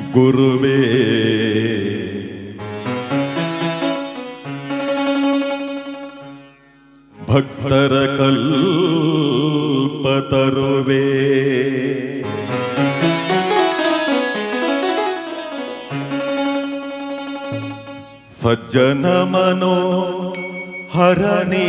గురువే. భక్తర కల్పతరువే సజ్జన మనో హరణే.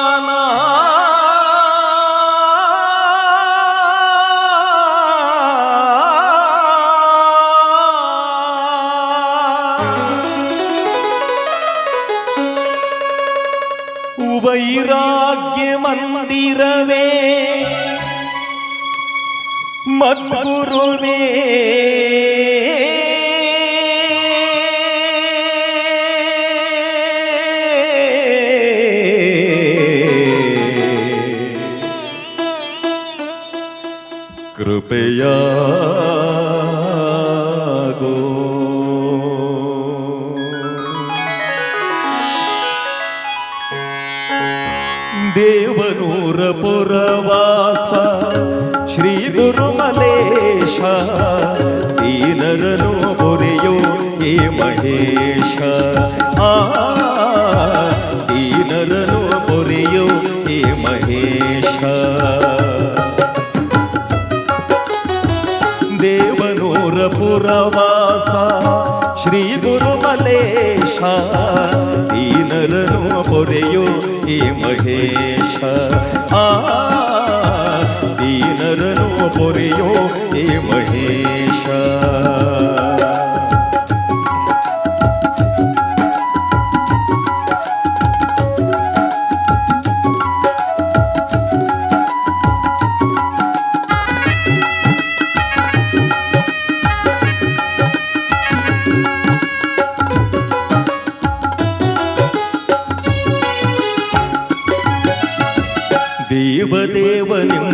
குபைராகிய மந்திரவே மத்குருவே. ದೇವನೂರ ಪುರವಾಸ ಶ್ರೀ ಗುರುಮಲೇಶ ದೀನರನು ಬೊರೆಯೋ ಏ ಮಹೇಶ ಆ ದೀನರನು ಬೊರೆಯೋ ಏ ಮಹೇಶ ದೇವನೂರ ಪುರವಾಸ ಶ್ರೀ ಗುರುಮಲೇಶ ದೀನರನು ಪೊರೆಯೋ ಈ ಮಹೇಶ ಆ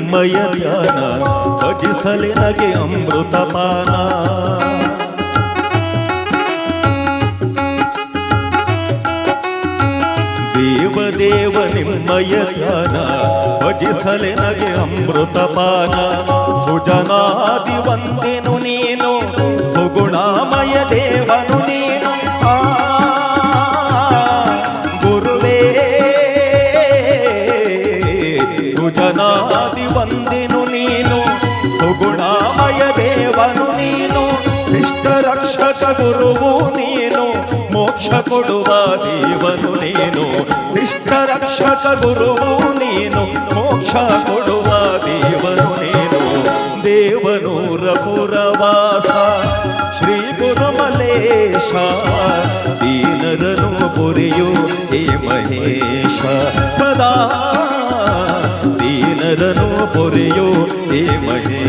ನಿಮ್ಮಯ ಧ್ಯಾನ ಭಜಿಸಲಿ ನಗೆ ಅಮೃತ ಪಾನ ದೇವದೇವ ನಿಮ್ಮಯ ಧ್ಯಾನ ಭಜಿಸಲಿ ನಗೆ ಅಮೃತ ಪಾನ ಸುಜನಾದಿ ವಂದಿನು ನೀನು, ಸುಗುಣಾಮಯ ದೇವನು ನೀನು. ಆ ಸುಗುಣಾಮಯ ದೇವನು ನೀನು. ಶಿಷ್ಟ ರಕ್ಷಕ ಗುರುವು ನೀನು. ಮೋಕ್ಷ ಕೊಡುವ ದೇವನು ನೀನು. ಶಿಷ್ಟ ರಕ್ಷಕ ಗುರುವು ನೀನು. ಮೋಕ್ಷ ಕೊಡುವ ದೇವನು ನೀನು. ದೇವನೂರ ರಪುರವಾಸ ಶ್ರೀ ಗುರುಮಲೇಶ ದೀನರನು ಪುರಿಯು ಹೇ ಮಹೇಶ. ಸದಾ ದೀನರನು ಪೊರೆಯೋ ಹೇ ಮಹೇಶ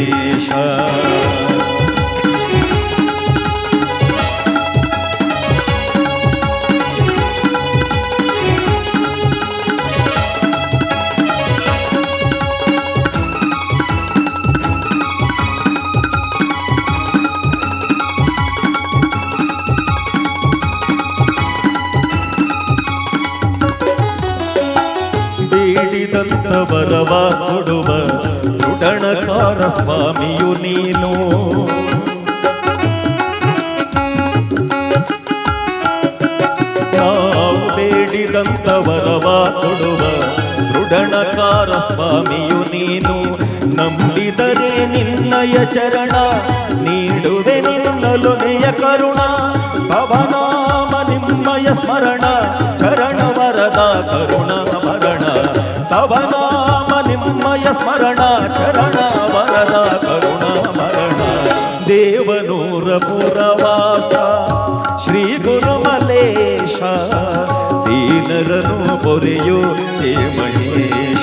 ಬೇಡಿದಂತ ವರವ ಕೊಡುವ ಉಡಣಕಾರ ಸ್ವಾಮಿಯು ನೀನು. ನಾವು ಬೇಡಿದಂತ ವರವ ಕೊಡುವ ಉಡಣಕಾರ ಸ್ವಾಮಿಯು ನೀನು. ನಂಬಿದರೆ ನಿನ್ನಯ ಚರಣ, ನೀಡುವೆ ನಿನ್ನಲೊನೆಯ ಕರುಣ ಪವನಾಮ ಸ್ಮರಣ ಚರಣ ವರದ ಕರುಣ ಮರಣ ದೇವನೂರ ಪುರವಾಸ ಶ್ರೀ ಗುರುಮಲೇಶ ದೀನರನು ಪೊರೆಯೋ ಹೇ ಮಹೇಶ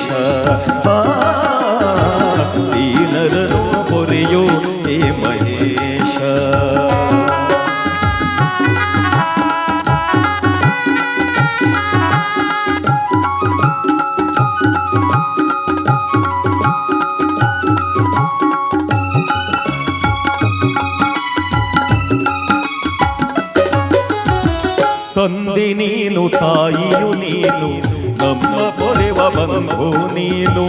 ತಂದೆ ನೀನು, ತಾಯಿಯು ನೀನು, ನಮ್ಮ ಪೊರೆವ ಬಂಧು ನೀನು.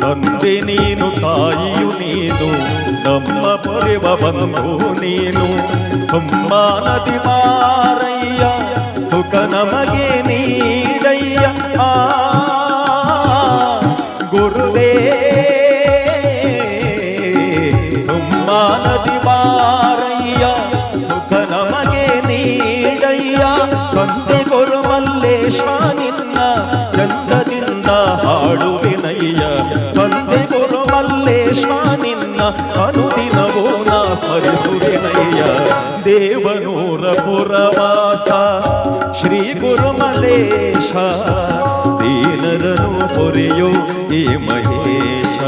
ತಂದೆ ನೀನು, ತಾಯಿಯು ನೀನು, ನಮ್ಮ ಪೊರೆವ ಬಂಧು ನೀನು. ಸಮ್ಮಾನದಿ ಮಾರಯ್ಯ, ಸುಖ ನಮಗೆ ನೀಡಯ್ಯ, ಆ ದೇವನೂರಪುರವಾಸ ಶ್ರೀ ಗುರುಮಲೇಶ ದೀನರನು ಪೊರೆಯೋ ಈ ಮಹೇಶ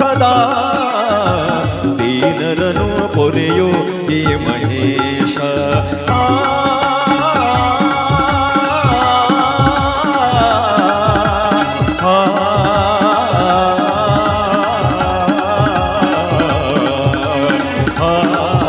ಸದಾ ದೀನರನು ಪೊರೆಯೋ ಈ ಮಹೇಶ ಆ ah, ah.